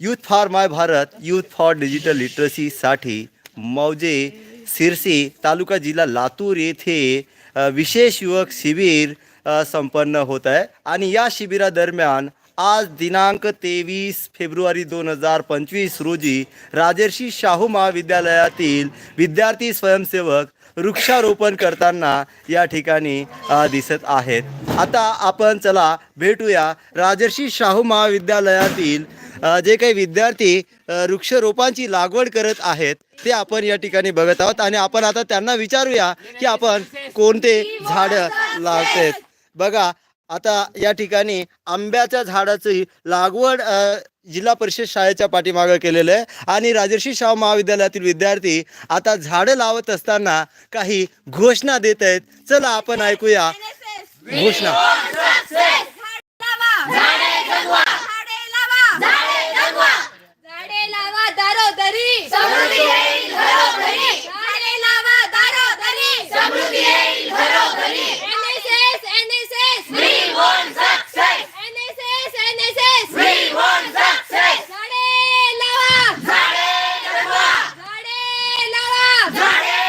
Youth for my Bharat youth for digital लिटरसीसाठी मौजे सिरसी तालुका जिल्हा लातूर येथे विशेष युवक शिबिर संपन्न होत आहे. आणि या शिबिरादरम्यान आज दिनांक तेवीस फेब्रुवारी दोन हजार पंचवीस रोजी राजर्षी शाहू महाविद्यालयातील विद्यार्थी स्वयंसेवक वृक्षारोपण करताना या ठिकाणी दिसत आहेत. आता आपण चला भेटूया राजर्षी शाहू महाविद्यालयातील जे काही विद्यार्थी वृक्षरोपांची लागवड करत आहेत ते आपण या ठिकाणी बघत आहोत. आणि आपण आता त्यांना विचारूया की आपण कोणते झाडं लावते बघा आता या ठिकाणी आंब्याच्या झाडाची लागवड जिल्हा परिषद शाळेच्या पाठीमागं केलेलं आहे. आणि राजर्षी शाहू महाविद्यालयातील विद्यार्थी आता झाडं लावत असताना काही घोषणा देत आहेत. चला आपण ऐकूया घोषणा. झाडे लावा दारोदरी समृद्धी येईल घरोघरी झाडे लावा दारोदरी समृद्धी येईल घरोघरी NSS NSS we want success. NSS NSS we want success. झाडे लावा. झाडे जगवा झाडे लावा. झाडे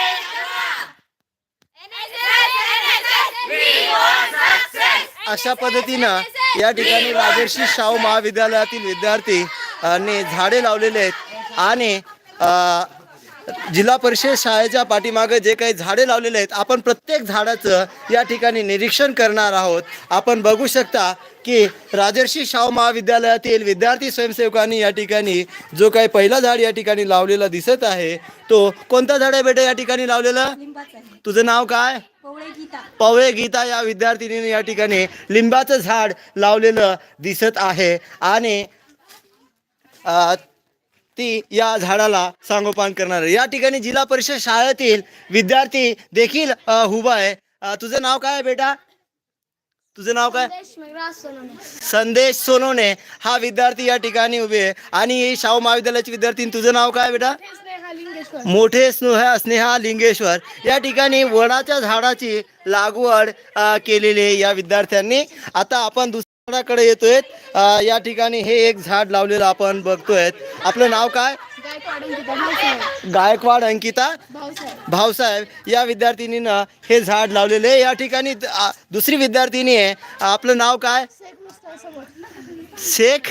NSS NSS we want success. अशा पद्धतीनं या ठिकाणी राजर्षी शाहू महाविद्यालयातील विद्यार्थी ने झाडे लावलेले आहेत. आणि जिल्हा परिषद शाळेच्या पाठीमागे जे काही झाडे लावलेले आहेत आपण प्रत्येक झाडाचं या ठिकाणी निरीक्षण करणार आहोत. आपण बघू शकता की राजर्षी शाहू महाविद्यालयातील विद्यार्थी स्वयंसेवकांनी या ठिकाणी जो काही पहिला झाड या ठिकाणी लावलेला दिसत आहे तो कोणता झाड आहे बेटा या ठिकाणी लावलेलं? तुझं नाव काय? पवळे गीता या विद्यार्थिनीने या ठिकाणी लिंबाचं झाड लावलेलं दिसत आहे. आणि ती या झाडाला सांगोपान करणार आहे. या ठिकाणी जिल्हा परिषद शाळेतील विद्यार्थी देखील उभा आहे. तुझं नाव काय बेटा? तुझं नाव काय? संदेश सोनवणे. हा विद्यार्थी या ठिकाणी उभे आहे. आणि शाहू महाविद्यालयाचे विद्यार्थी. तुझं नाव काय बेटा? मोठे स्नेहा स्नेहा लिंगेश्वर. या ठिकाणी वडाच्या झाडाची लागवड केलेली आहे या विद्यार्थ्यांनी. आता आपण दुसऱ्या झाडाकडे येतोय या ठिकाणी हे एक झाड लावलेलं आपण बघतोय आपलं नाव काय? गायकवाड अंकिता भाऊसाहेब. या विद्यार्थिनीनं हे झाड लावलेले. या ठिकाणी दुसरी विद्यार्थिनी आहे. आपलं नाव काय? शेख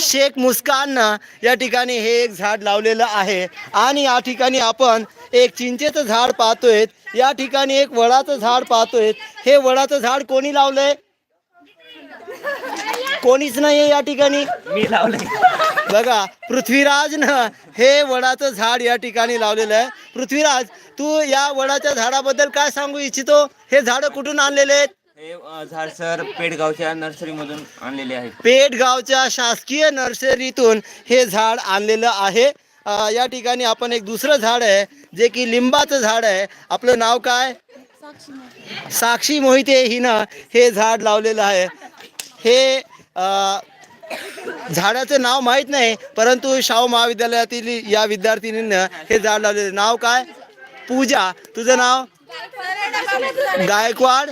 शेख? मुस्काननं या ठिकाणी हे एक झाड लावलेलं आहे. आणि या ठिकाणी आपण एक चिंचेचं झाड पाहतोय या ठिकाणी एक वडाचं झाड पाहतोय हे वडाचं झाड कोणी लावलंय? कोणीच नाहीये या ठिकाणी. मी लावले बघा पृथ्वीराजनं हे वडाचं झाड या ठिकाणी लावलेलं आहे. पृथ्वीराज तू या वडाच्या झाडाबद्दल काय सांगू इच्छितो? हे झाडं कुठून आणलेले आहेत? हे अ, झाड सर पेडगावच्या नर्सरीमधून आणलेले आहेत. पेठगावच्या शासकीय नर्सरीतून हे झाड आणलेलं आहे. अ, या ठिकाणी आपण एक दुसरं झाड आहे जे की लिंबाचं झाड आहे. आपलं नाव काय? साक्षी मोहिते हिनं हे झाड लावलेलं आहे. हे झाडाचं नाव माहीत नाही परंतु शाहू महाविद्यालयातील या विद्यार्थिनीनं हे झाड लावलेलं नाव काय? पूजा. तुझं नाव? गायकवाड.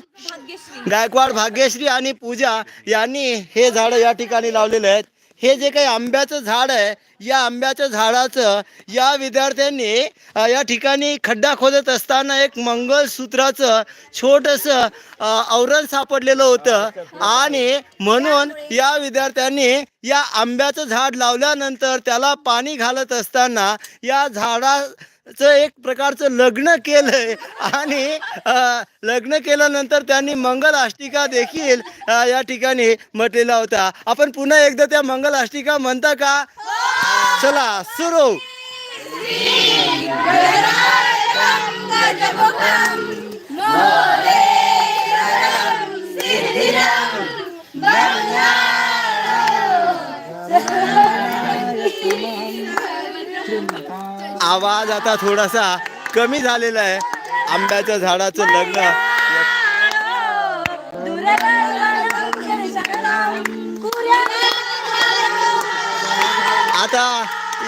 गायकवाड भाग्यश्री आणि पूजा यांनी हे झाडं या ठिकाणी लावलेले आहेत. हे जे काही आंब्याचं झाड आहे या आंब्याच्या झाडाचं या विद्यार्थ्यांनी या ठिकाणी खड्डा खोदत असताना एक मंगळसूत्राचं छोटंसं आवरण सापडलेलं होतं. आणि म्हणून या विद्यार्थ्यांनी या आंब्याचं झाड लावल्यानंतर त्याला पाणी घालत असताना या झाडा एक प्रकारचं लग्न केलंय. आणि लग्न केल्यानंतर त्यांनी मंगल अष्टिका देखील या ठिकाणी म्हटलेला होता. आपण पुन्हा एकदा त्या मंगल अष्टिका म्हणता का? चला सुरू. आवाज आता थोडासा कमी झालेला आहे. आंब्याच्या झाडाचं लग्न. आता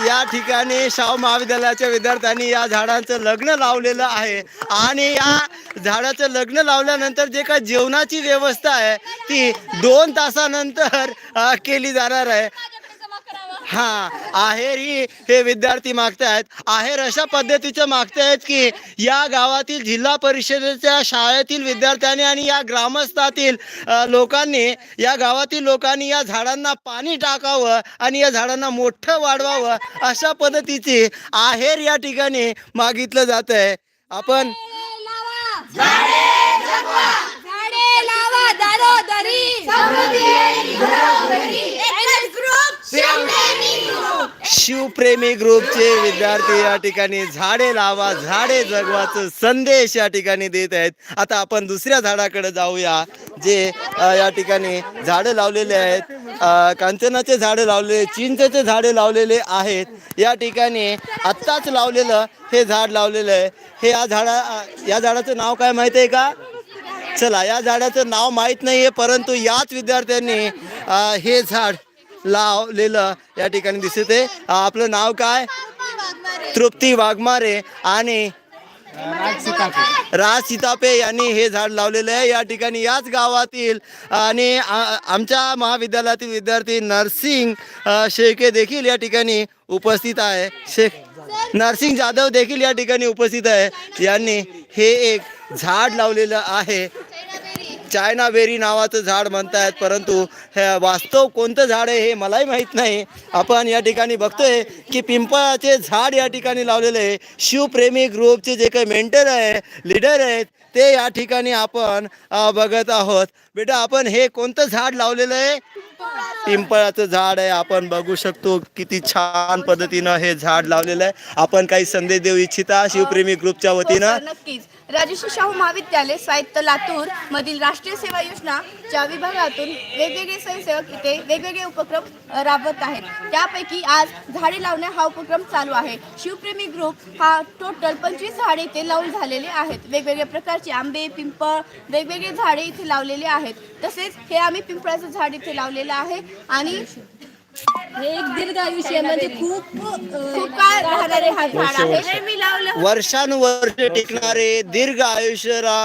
या ठिकाणी शाहू महाविद्यालयाच्या विद्यार्थ्यांनी या झाडांचं लग्न लावलेलं आहे. आणि या झाडाचं लग्न लावल्यानंतर जे काय जेवणाची व्यवस्था आहे ती दोन तासानंतर केली जाणार आहे. हा आहेर ही हे विद्यार्थी मागतायत. आहेर अशा पद्धतीचं मागतायत की या गावातील जिल्हा परिषदेच्या शाळेतील विद्यार्थ्यांनी आणि या ग्रामस्थातील लोकांनी या गावातील लोकांनी या झाडांना पाणी टाकावं आणि या झाडांना मोठं वाढवावं अशा पद्धतीची आहेर या ठिकाणी मागितलं जात आहे आपण झाडे लावा दारोदरी समृद्धी येईल घरोघरी एकच ग्रुप शिवप्रेमी ग्रुपचे विद्यार्थी या ठिकाणी झाडे लावा झाडे जगवाचं संदेश या ठिकाणी देत आहेत. आता आपण दुसऱ्या झाडाकडे जाऊया जे या ठिकाणी झाडं लावलेले आहेत. कांचनाचे झाडे लावलेले चिंचेचे झाडे लावलेले आहेत. या ठिकाणी आत्ताच लावलेलं हे झाड लावलेलं आहे. हे या झाडा या झाडाचं नाव काय माहिती आहे का? चला या झाडाचं नाव माहीत नाही आहे परंतु याच विद्यार्थ्यांनी हे झाड लावलेलं या ठिकाणी दिसत आहे. आपलं नाव काय? तृप्ती वाघमारे आणि राज सीतापे यांनी हे झाड लावलेलं आहे. या ठिकाणी याच गावातील आणि आमच्या महाविद्यालयातील विद्यार्थी नर्सिंग शेखे शेळके देखील या ठिकाणी उपस्थित आहे. शेख नरसिंग जाधव देखील या ठिकाणी उपस्थित आहे. यांनी हे एक झाड लावलेलं आहे. चायना बेरी नावाचं झाड म्हणतायत परंतु हे वास्तव कोणतं झाड आहे हे मलाही माहीत नाही. आपण या ठिकाणी बघतोय की पिंपळाचे झाड या ठिकाणी लावलेले आहे. शिवप्रेमी ग्रुपचे जे काही मेंटर आहे लीडर आहेत ते या ठिकाणी आपण बघत आहोत. बेटा आपण हे कोणतं झाड लावलेलं आहे? पिंपळाचं झाड आहे आपण बघू शकतो किती छान पद्धतीनं हे झाड लावलेलं आहे. आपण काही संदेश देऊ इच्छिता शिवप्रेमी ग्रुपच्या हो वतीनं. नक्कीच. राजश्री शाहू महाविद्यालय स्वायत्त लातूर मधील राष्ट्रीय सेवा योजनाच्या विभागातून वेगवेगळे स्वयंसेवक इथे वेगवेगळे उपक्रम राबवत आहेत. त्यापैकी आज झाडे लावणे हा उपक्रम चालू आहे. शिवप्रेमी ग्रुप हा टोटल पंचवीस झाडे इथे लावून झालेले आहेत. वेगवेगळ्या प्रकारचे आंबे पिंपळ वेगवेगळे झाडे इथे लावलेले आहेत. तसेच हे आम्ही पिंपळाचं झाड इथे लावलेलं आहे. आणि हे एक दीर्घ आयुष्य म्हणजे खूप खूप काळ राहणारे हा झाड आहे. मी लावलं वर्षानुवर्ष टिकणारे दीर्घ आयुष्य रा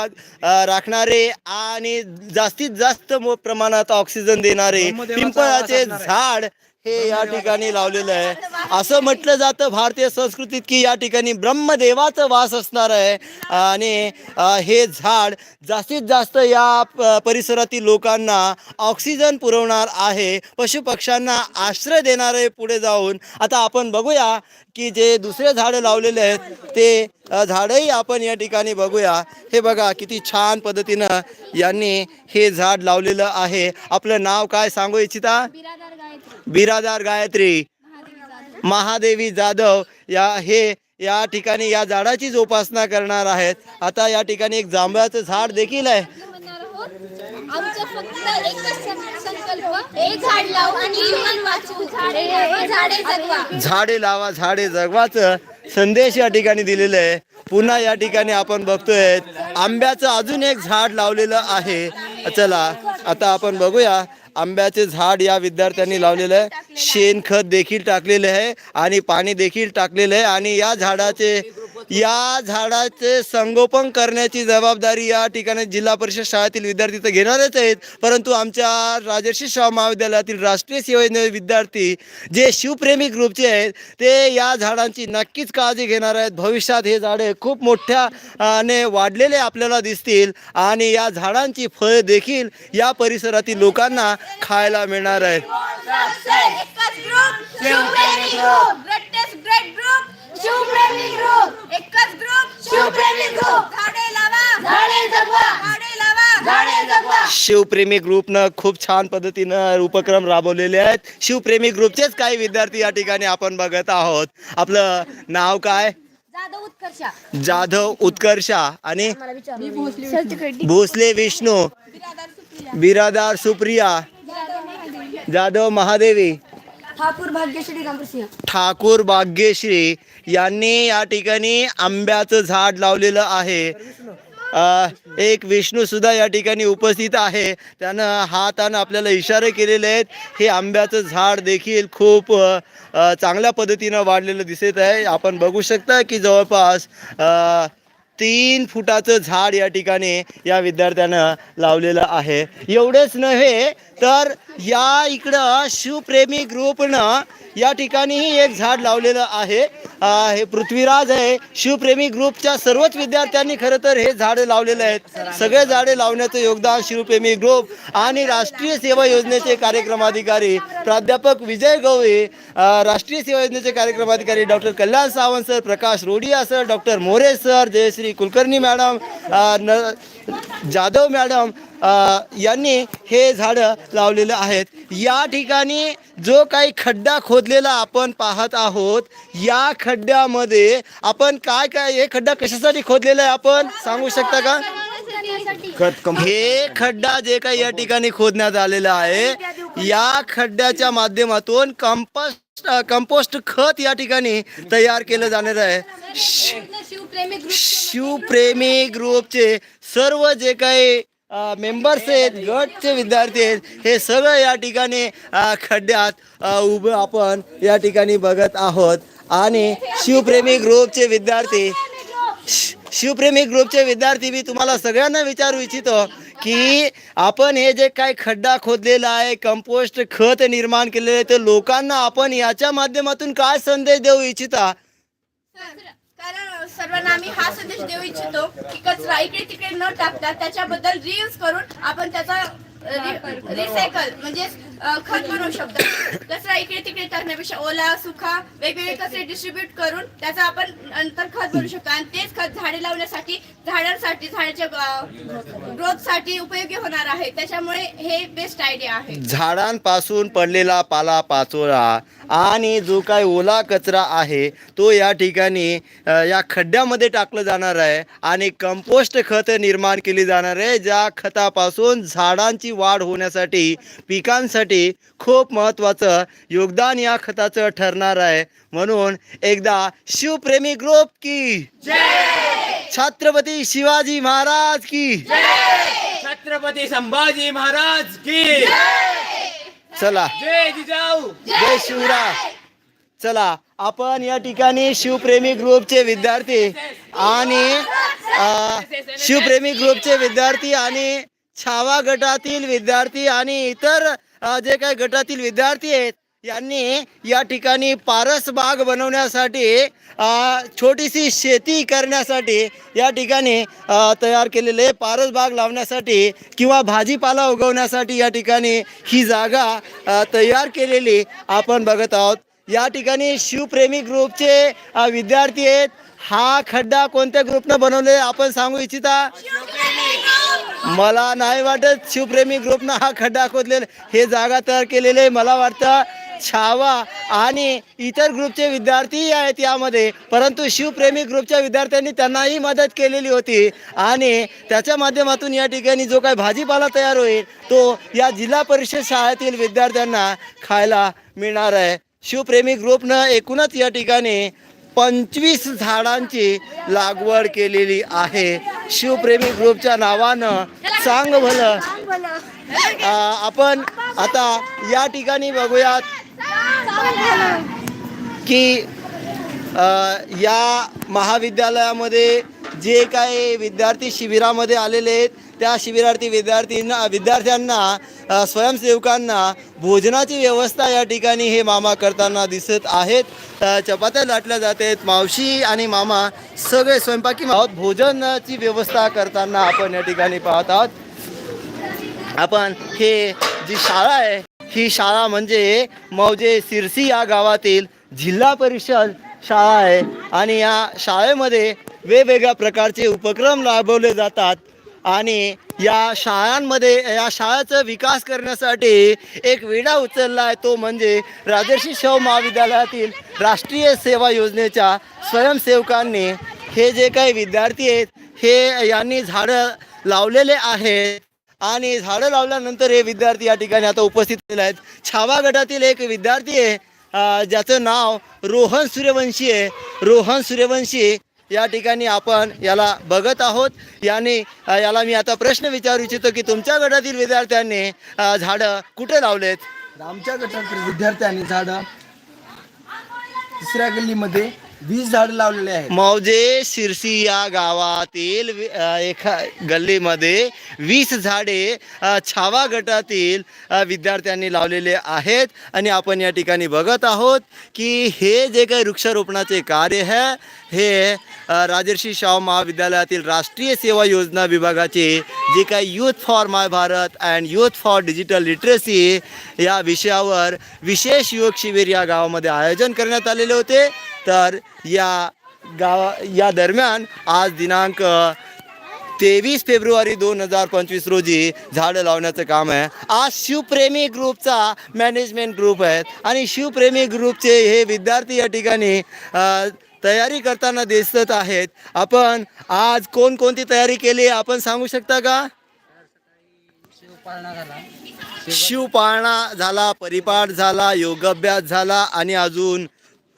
अ, राखणारे आणि जास्तीत जास्त मो- प्रमाणात ऑक्सिजन देणारे पिंपळाचे झाड हे या ठिकाणी लावलेलं आहे. असं म्हटलं जातं भारतीय संस्कृतीत की या ठिकाणी ब्रह्मदेवाचं वास असणार आहे. आणि हे झाड जास्तीत जास्त या परिसरातील लोकांना ऑक्सिजन पुरवणार आहे. पशुपक्ष्यांना आश्रय देणार आहे पुढे जाऊन. आता आपण बघूया की जे दुसरे झाडं लावलेले आहेत ते झाडंही आपण या ठिकाणी बघूया. हे बघा किती छान पद्धतीनं यांनी हे झाड लावलेलं आहे. आपलं नाव काय सांगू इच्छिता? बिरादार गायत्री. महादेवी जाधव. या हे या ठिकाणी या झाडाची जोपासना करणार आहेत. आता या ठिकाणी एक जांभळाचं झाड देखील आहे. आमचं फक्त एकच सं- संकल्प एक झाड लावू आणि जीवन वाचवू झाडे लावा, झाडे जगवा. झाडे लावा झाडे जगवाचं. संदेश या ठिकाणी दिलेला आहे. पुन्हा या ठिकाणी आपण बघतोय आंब्याचं अजून एक झाड लावलेलं आहे. चला आता आपण बघूया आंब्याचे झाड या विद्यार्थ्यांनी लावलेलं आहे. शेणखत देखील टाकलेलं आहे आणि पाणी देखील टाकलेलं आहे आणि या झाडाचे या झाडाचे संगोपन करण्याची जबाबदारी या ठिकाणी जिल्हा परिषद शाळेतील विद्यार्थी तर घेणारच आहेत. परंतु आमच्या राजर्षी शाह महाविद्यालयातील राष्ट्रीय सेवा योजने विद्यार्थी जे शिवप्रेमी ग्रुपचे आहेत ते या झाडांची नक्कीच काळजी घेणार आहेत. भविष्यात हे झाडे खूप मोठ्या वाढलेले आपल्याला दिसतील आणि या झाडांची फळं देखील या परिसरातील लोकांना खायला मिळणार आहेत. शिवप्रेमी ग्रुप एकच ग्रुप. शिवप्रेमी ग्रुप झाडे लावा. झाडे जगवा झाडे लावा. झाडे जगवा शिवप्रेमी ग्रुपनं खूप छान पद्धतीनं उपक्रम राबवलेले आहेत. शिवप्रेमी ग्रुपचेच काही विद्यार्थी या ठिकाणी आपण बघत आहोत. आपलं नाव काय? जाधव उत्कर्षा. जाधव उत्कर्षा आणि भोसले विष्णू. बिरादार सुप्रिया. जाधव महादेवी. ठाकूर भाग्यश्री रामसिंह ठाकूर भाग्यश्री यांनी या ठिकाणी आंब्याचं झाड लावलेलं आहे. एक विष्णू सुद्धा या ठिकाणी उपस्थित आहे. त्यानं हातानं आपल्याला इशारे केलेले आहेत. हे आंब्याचं झाड देखील खूप चांगल्या पद्धतीनं वाढलेलं दिसत आहे. आपण बघू शकता की जवळपास तीन फुटाचं झाड या ठिकाणी या विद्यार्थ्यानं लावलेलं आहे. एवढेच नव्हे तर या इकडं शिवप्रेमी ग्रुपनं या ठिकाणीही एक झाड लावलेलं आहे. हे पृथ्वीराज आहे. शिवप्रेमी ग्रुपच्या सर्वच विद्यार्थ्यांनी खरं तर हे झाडं लावलेले आहेत. सगळे झाडे लावण्याचं योगदान शिवप्रेमी ग्रुप आणि राष्ट्रीय सेवा योजनेचे कार्यक्रमाधिकारी प्राध्यापक विजय गवळे राष्ट्रीय सेवा योजनेचे कार्यक्रमाधिकारी doctor Kalyan Sawant sir Prakash Rodiya sir doctor More sir Jayashree Kulkarni madam N Jadhav madam यांनी हे झाडं लावलेलं आहेत. या ठिकाणी जो काही खड्डा खोदलेला आपण पाहत आहोत या खड्ड्यामध्ये आपण काय काय हे खड्डा कशासाठी खोदलेला आहे आपण सांगू शकता का? हे खड्डा जे काही या ठिकाणी खोदण्यात आलेला आहे या खड्ड्याच्या माध्यमातून कंपोस्ट कंपोस्ट खत या ठिकाणी तयार केलं जाणार आहे. शिवप्रेमी ग्रुप शिवप्रेमी ग्रुपचे सर्व जे काही मेंबर्स आहेत गटचे विद्यार्थी आहेत हे सगळं या ठिकाणी खड्ड्यात उभं आपण या ठिकाणी बघत आहोत. आणि शिवप्रेमी ग्रुपचे विद्यार्थी शिवप्रेमी ग्रुपचे विद्यार्थी मी तुम्हाला सगळ्यांना विचारू इच्छितो की आपण हे जे काय खड्डा खोदलेला आहे कंपोस्ट खत निर्माण केलेलं आहे तर लोकांना आपण याच्या माध्यमातून काय संदेश देऊ इच्छिता? कारण सर्वांना आम्ही हा संदेश देऊ इच्छितो की कचरा इकडे तिकडे न टाकता त्याच्याबद्दल रियूज करून आपण त्याचा रिसायकल म्हणजे खत बनवू शकतो. कचरा इकडे तिकडे टाकण्यापेक्षा ओला सुखा वेगवेगळे कचरे डिस्ट्रीब्यूट करून त्याचा आपण नंतर खत बनवू शकतो. आणि तेच खत झाडे लावण्यासाठी झाडांसाठी झाडाच्या ग्रोथसाठी उपयोगी होणार आहे. त्याच्यामुळे हे बेस्ट आयडिया आहे. झाडांपासून पडलेला पाला पाचोळा आणि जो काही ओला कचरा आहे तो या ठिकाणी या खड्ड्यामध्ये टाकलं जाणार आहे आणि कंपोस्ट खत निर्माण केली जाणार आहे ज्या खतापासून झाडांची वाढ होण्यासाठी पिकांसाठी खूप महत्त्वाचं योगदान या खताचं ठरणार आहे. म्हणून एकदा शिवप्रेमी ग्रुप की छत्रपती शिवाजी महाराज की छत्रपती संभाजी महाराज की चला. जय जिजाऊ. जय शिवराय. चला आपण या ठिकाणी शिवप्रेमी ग्रुपचे विद्यार्थी आणि शिवप्रेमी ग्रुपचे विद्यार्थी आणि छावा गटातील विद्यार्थी आणि इतर जे काही गटातील विद्यार्थी आहेत यांनी या ठिकाणी पारस बाग बनवण्यासाठी छोटीशी शेती करण्यासाठी या ठिकाणी तयार केलेले पारस बाग लावण्यासाठी किंवा भाजीपाला उगवण्यासाठी या ठिकाणी ही जागा तयार केलेली आपण बघत आहोत. या ठिकाणी शिवप्रेमी ग्रुपचे विद्यार्थी आहेत. हा खड्डा कोणत्या ग्रुपनं बनवले आपण सांगू इच्छिता? मला नाही वाटत शिवप्रेमी ग्रुपनं हा खड्डा खोदलेला. हे जागा तयार केलेले मला वाटतं छावा आणि इतर ग्रुपचे विद्यार्थीही आहेत यामध्ये. परंतु शिवप्रेमी ग्रुपच्या विद्यार्थ्यांनी त्यांनाही मदत केलेली होती. आणि त्याच्या माध्यमातून या ठिकाणी जो काही भाजीपाला तयार होईल तो या जिल्हा परिषद शाळेतील विद्यार्थ्यांना खायला मिळणार आहे. शिवप्रेमी ग्रुपनं एकूणच या ठिकाणी पंचवीस झाडांची लागवड केलेली आहे. शिवप्रेमी ग्रुपच्या नावानं सांग भलं. आपण आता या ठिकाणी बघूयात की या महाविद्यालयामध्ये जे काही विद्यार्थी शिबिरामध्ये आलेले आहेत त्या शिबिरार्थी विद्यार्थींना विद्यार्थ्यांना स्वयंसेवकांना भोजनाची व्यवस्था या ठिकाणी हे मामा करताना दिसत आहेत. चपात्या लाटल्या जात आहेत. मावशी आणि मामा सगळे स्वयंपाकी आहोत भोजनाची व्यवस्था करताना आपण या ठिकाणी पाहत आहोत. आपण हे जी शाळा आहे ही शाळा म्हणजे मौजे सिरसी या गावातील जिल्हा परिषद शाळा आहे. आणि या शाळेमध्ये वेगवेगळ्या प्रकारचे उपक्रम राबवले जातात. आणि या शाळांमध्ये या शाळेचा विकास करण्यासाठी एक विडा उचलला आहे. तो म्हणजे राजर्षी शाहू महाविद्यालयातील राष्ट्रीय सेवा योजनेच्या स्वयंसेवकांनी हे जे काही विद्यार्थी आहेत हे यांनी झाडं लावलेले आहेत. आणि झाडं लावल्यानंतर हे विद्यार्थी या ठिकाणी आता उपस्थित आहेत. छावा गटातील एक विद्यार्थी आहे ज्याचं नाव रोहन सूर्यवंशी आहे. रोहन सूर्यवंशी या ठिकाणी आपण याला बघत आहोत. याने याला मी आता प्रश्न विचारू इच्छितो की तुमच्या गटातील विद्यार्थ्यांनी झाडं कुठे लावलेत? आमच्या गटातील विद्यार्थ्यांनी झाडं तिसऱ्या गल्लीमध्ये वीस झाड लावलेले आहेत. मौजे शिरसी या गावातील वि- अ, एका गल्लीमध्ये वीस झाडे अ, छावा गटातील अ, विद्यार्थ्यांनी लावलेले आहेत. आणि आपण या ठिकाणी बघत आहोत की हे जे काही वृक्षारोपणाचे कार्य आहे हे अ, राजर्षी शाहू महाविद्यालयातील राष्ट्रीय सेवा योजना विभागाचे जे काही youth for my Bharat and youth for digital literacy या विषयावर विशेष युवक शिबिर या गावामध्ये आयोजन करण्यात आलेले होते. तर या गावा या दरम्यान आज दिनांक तेवीस फेब्रुवारी दोन हजार पंचवीस रोजी झाडं लावण्याचं काम आहे. आज शिवप्रेमी ग्रुपचा मॅनेजमेंट ग्रुप आहे. आणि शिवप्रेमी ग्रुपचे हे विद्यार्थी या ठिकाणी तयारी करताना दिसत आहेत. आपण आज कोणकोणती तयारी केली आपण सांगू शकता का? शिवपाळणा झाला परिपाठ झाला योगाभ्यास झाला आणि अजून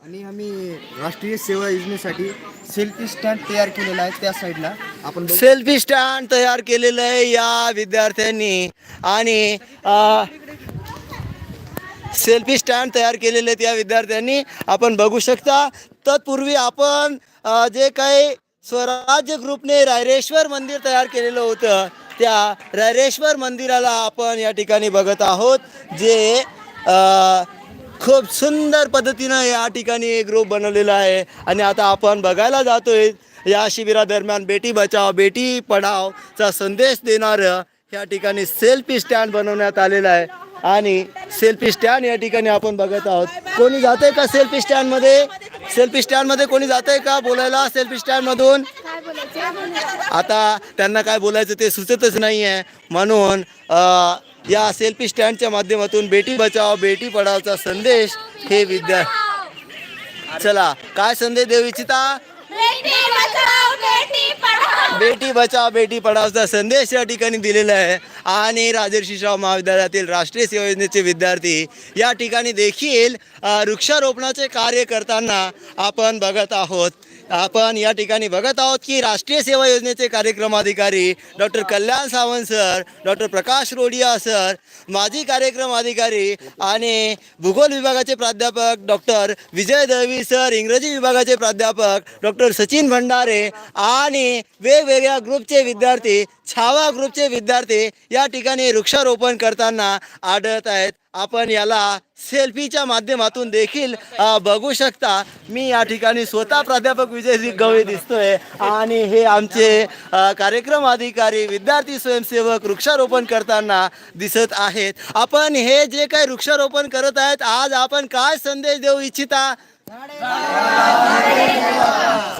आणि आम्ही राष्ट्रीय सेवा योजनेसाठी सेल्फी स्टँड तयार केलेला आहे त्या साईडला आपण बघू. सेल्फी स्टँड तयार केलेलं आहे या विद्यार्थ्यांनी. आणि सेल्फी स्टँड तयार केलेले आहेत या विद्यार्थ्यांनी. आपण बघू शकता तत्पूर्वी आपण अ, जे काही स्वराज्य ग्रुपने रायरेश्वर मंदिर तयार केलेलं होतं त्या रायरेश्वर मंदिराला आपण या ठिकाणी बघत आहोत जे अ, खूप सुंदर पद्धतीनं या ठिकाणी एक ग्रुप बनवलेला आहे. आणि आता आपण बघायला जातोय या शिबिरादरम्यान बेटी बचाव बेटी पढावचा संदेश देणारं या ठिकाणी सेल्फी स्टँड बनवण्यात आलेलं आहे. आणि सेल्फी स्टँड या ठिकाणी आपण बघत आहोत. कोणी जात आहे का सेल्फी स्टँडमध्ये? सेल्फी स्टँडमध्ये कोणी जात आहे का बोलायला सेल्फी स्टँडमधून? आता त्यांना काय बोलायचं ते सुचतच नाही आहे म्हणून या सेल्फी स्टँडच्या माध्यमातून बेटी बचाव बेटी पढावचा संदेश हे विद्या चला काय संदेश देऊ इच्छिता? बेटी बचाओ बेटी पढ़ाओ. बेटी बचाव बेटी पढावचा संदेश या ठिकाणी दिलेला आहे. आणि राजर्षी शाहू महाविद्यालयातील राष्ट्रीय सेवा योजनेचे विद्यार्थी या ठिकाणी देखील वृक्षारोपणाचे कार्य करताना आपण बघत आहोत. आपण या ठिकाणी बघत आहोत की राष्ट्रीय सेवा योजनेचे कार्यक्रम अधिकारी doctor Kalyan Sawant sir doctor Prakash Rodiya sir माजी कार्यक्रम अधिकारी आणि भूगोल विभागाचे प्राध्यापक डॉक्टर विजय दळवी सर इंग्रजी विभागाचे प्राध्यापक डॉक्टर सचिन भंडारे आणि वेगवेगळ्या ग्रुपचे विद्यार्थी छावा ग्रुपचे विद्यार्थी या ठिकाणी वृक्षारोपण करताना आढळत आहेत. आपण याला सेल्फीच्या माध्यमातून देखील बघू शकता. मी या ठिकाणी स्वतः प्राध्यापक विजय गवळे दिसतोय आणि हे आमचे कार्यक्रम अधिकारी विद्यार्थी स्वयंसेवक वृक्षारोपण करताना दिसत आहेत. आपण हे जे काही वृक्षारोपण करत आहेत आज आपण काय संदेश देऊ इच्छिता?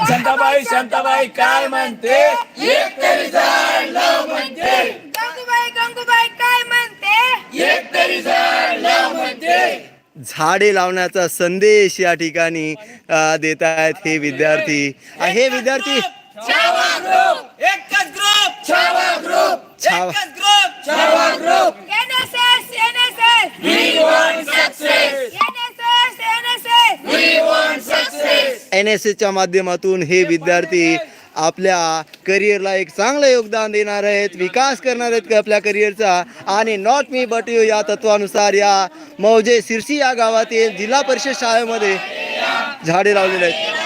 शांताबाई शांताबाई काय म्हणते? गंगूबाई गंगूबाई काय म्हणते? एक तरी झाड लाव म्हणते. झाडे लावण्याचा संदेश या ठिकाणी देत आहेत हे विद्यार्थी. हे विद्यार्थी छावा ग्रुप एकच ग्रुप छावा ग्रुप छावा- एकच group Chhava group. NSS NSS we want success NSS NSS we want success N S एसच्या माध्यमातून हे विद्यार्थी आपल्या करिअरला एक चांगलं योगदान देणार आहेत विकास करणार आहेत आपल्या करिअरचा? आणि नॉट मी बट यू या तत्वानुसार या मौजे सिरसी या गावातील जिल्हा परिषद शाळेमध्ये झाडे लावलेले आहेत.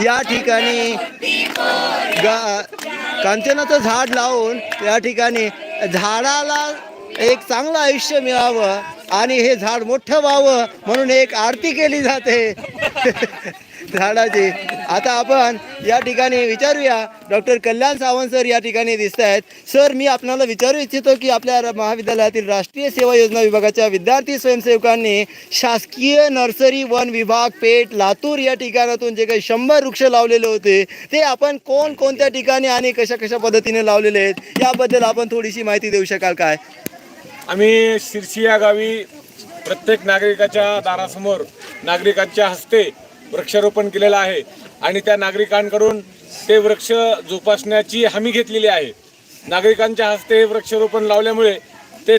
या ठिकाणी गा कांचनाचं झाड लावून या ठिकाणी झाडाला एक चांगलं आयुष्य मिळावं आणि हे झाड मोठं व्हावं म्हणून एक आरती केली जाते. झाडाची. आता आपण या ठिकाणी विचारूया. डॉक्टर कल्याण सावंत सर या ठिकाणी दिसत आहेत. सर मी आपल्याला विचारू इच्छितो की आपल्या महाविद्यालयातील राष्ट्रीय सेवा योजना विभागाच्या विद्यार्थी स्वयंसेवकांनी शासकीय नर्सरी वन विभाग पेठ लातूर या ठिकाणातून जे काही शंभर वृक्ष लावलेले होते ते आपण कोण कोणत्या ठिकाणी आणि कशा कशा पद्धतीने लावलेले आहेत याबद्दल आपण थोडीशी माहिती देऊ शकाल काय? आम्ही शिरशी या गावी प्रत्येक नागरिकाच्या दारासमोर नागरिकांच्या हस्ते वृक्षारोपण केलेलं आहे. आणि त्या नागरिकांकडून ते वृक्ष जोपासण्याची हमी घेतलेली आहे. नागरिकांच्या हस्ते हे वृक्षारोपण लावल्यामुळे ते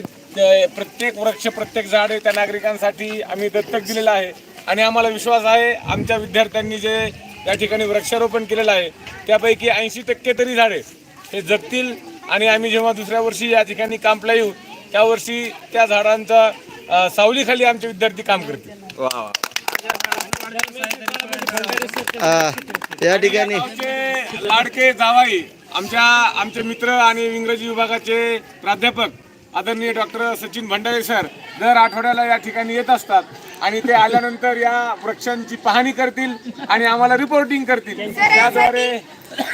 प्रत्येक वृक्ष प्रत्येक झाड त्या नागरिकांसाठी आम्ही दत्तक दिलेलं आहे. आणि आम्हाला विश्वास आहे आमच्या विद्यार्थ्यांनी जे या ठिकाणी वृक्षारोपण केलेलं आहे त्यापैकी ऐंशी टक्के तरी झाडे हे जगतील. आणि आम्ही जेव्हा दुसऱ्या वर्षी या ठिकाणी कांपला येऊ त्या वर्षी त्या झाडांचा सावलीखाली आमचे विद्यार्थी काम करतील. या ठिकाणी. लाडके जावाई आमच्या आमचे मित्र आणि इंग्रजी विभागाचे प्राध्यापक आदरणीय डॉक्टर सचिन भंडारे सर दर आठवड्याला या ठिकाणी येत असतात आणि ते आल्यानंतर या वृक्षांची पाहणी करतील आणि आम्हाला रिपोर्टिंग करतील. त्याद्वारे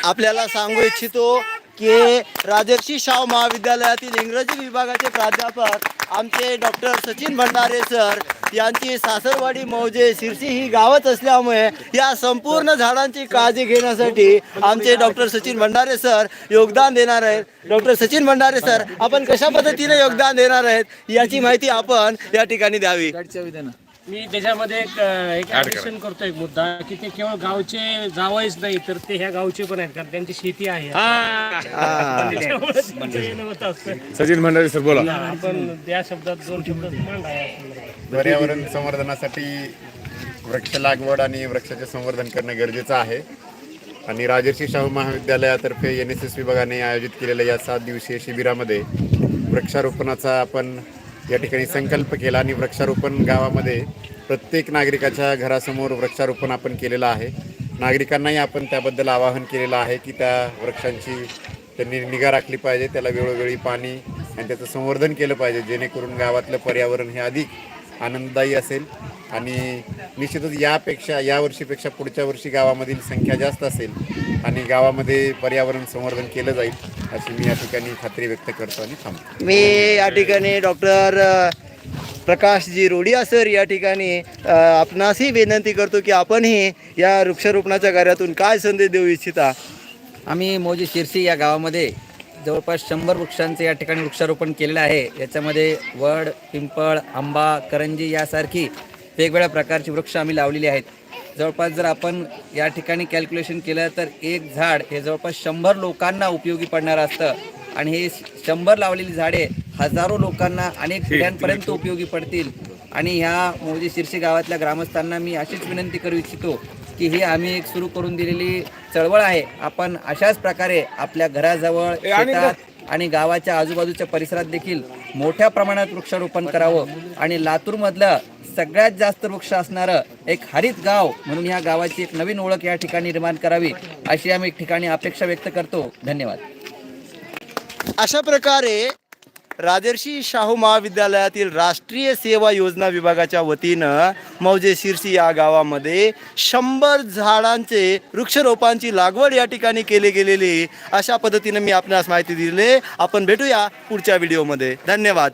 आपल्याला सांगू इच्छितो की राजर्षी शाहू महाविद्यालयातील इंग्रजी विभागाचे प्राध्यापक आमचे डॉक्टर सचिन भंडारे सर यांची सासरवाडी मौजे शिरसी ही गावच असल्यामुळे या संपूर्ण झाडांची काळजी घेण्यासाठी आमचे डॉक्टर सचिन भंडारे सर योगदान देणार आहेत. डॉक्टर सचिन भंडारे सर आपण कशा पद्धतीने योगदान देणार आहेत याची माहिती आपण या ठिकाणी द्यावी. मी त्याच्यामध्ये एक एक ऍडिशन करतो एक मुद्दा की ते केवळ गावचे जावईच नाही तर ते ह्या गावचे पण आहेत कारण त्यांची शेती आहे. त्यामुळे त्यांचं येणं होत असतं. सचिन भंडारे सर बोला. आपण त्या शब्दात दोन शब्द. पर्यावरण संवर्धनासाठी वृक्ष लागवड आणि वृक्षाचे संवर्धन करणं गरजेचं आहे. आणि राजर्षी शाहू महाविद्यालयातर्फे एन एस एस विभागाने आयोजित केलेल्या या सात दिवसीय शिबिरामध्ये वृक्षारोपणाचा आपण या ठिकाणी संकल्प केला आणि वृक्षारोपण गावामध्ये प्रत्येक नागरिकाच्या घरासमोर वृक्षारोपण आपण केलेलं आहे. नागरिकांनाही आपण त्याबद्दल आवाहन केलेलं आहे की त्या वृक्षांची त्यांनी निगा राखली पाहिजे त्याला वेळोवेळी पाणी आणि त्याचं संवर्धन केलं पाहिजे जेणेकरून गावातलं पर्यावरण हे अधिक आनंददायी असेल. आणि निश्चितच यापेक्षा या वर्षीपेक्षा पुढच्या वर्षी गावामधील संख्या जास्त असेल आणि गावामध्ये पर्यावरण संवर्धन केलं जाईल अशी मी या ठिकाणी खात्री व्यक्त करतो आणि थांबतो. मी या ठिकाणी डॉक्टर प्रकाशजी रोडिया सर या ठिकाणी आपणासही विनंती करतो की आपणही या वृक्षारोपणाच्या कार्यातून काय संदेश देऊ इच्छिता? आम्ही मौजी शिरसी या गावामध्ये जवळपास शंभर वृक्षांचे या ठिकाणी वृक्षारोपण केलेलं आहे. याच्यामध्ये वड पिंपळ आंबा करंजी यासारखी वेगवेगळ्या प्रकारची वृक्ष आम्ही लावलेली आहेत. जवळपास जर आपण या ठिकाणी कॅल्क्युलेशन केलं तर एक झाड हे जवळपास शंभर लोकांना उपयोगी पडणारं असतं. आणि हे शंभर लावलेली झाडे हजारो लोकांना अनेक पिढ्यांपर्यंत उपयोगी पडतील. आणि ह्या मौजी शिरसी गावातल्या ग्रामस्थांना मी अशीच विनंती करू इच्छितो की ही आम्ही एक सुरू करून दिलेली चळवळ आहे. आपण अशाच प्रकारे आपल्या घराजवळ आणि शेतात आणि गावाच्या आजूबाजूच्या परिसरात देखील मोठ्या प्रमाणात वृक्षारोपण करावं. आणि लातूरमधलं सगळ्यात जास्त वृक्ष असणारं एक हरित गाव म्हणून ह्या गावाची एक नवीन ओळख या ठिकाणी निर्माण करावी अशी आम्ही एक ठिकाणी अपेक्षा व्यक्त करतो. धन्यवाद. अशा प्रकारे राजर्षी शाहू महाविद्यालयातील राष्ट्रीय सेवा योजना विभागाच्या वतीनं मौजे शिरसी या गावामध्ये शंभर झाडांचे वृक्षरोपांची लागवड या ठिकाणी केली गेलेली. अशा पद्धतीनं मी आपणास माहिती दिली. आपण भेटूया पुढच्या व्हिडिओमध्ये. धन्यवाद.